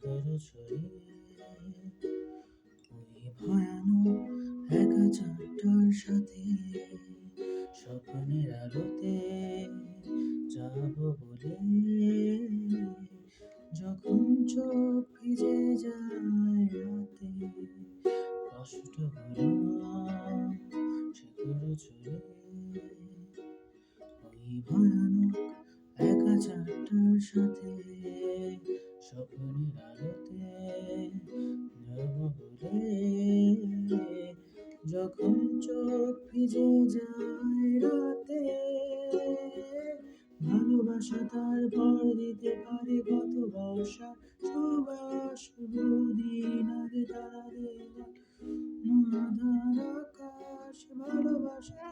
তোর ছড়িয়ে ওই ভয়ানক একা চারটার সাথে স্বপ্নের আলোতে যাব বলে যখন চোখ ভিজে যায় রাতে কষ্ট হলো ছড়িয়ে ওই ভয়ানক স্বপ্নের আলোতে যাব যখন চোখ ভিজে যায় রাতে, ভালোবাসা তারপর দিতে পারে কত বর্ষা, সুবাস বহুদিন আগে তারা দিলাম আকাশ, ভালোবাসা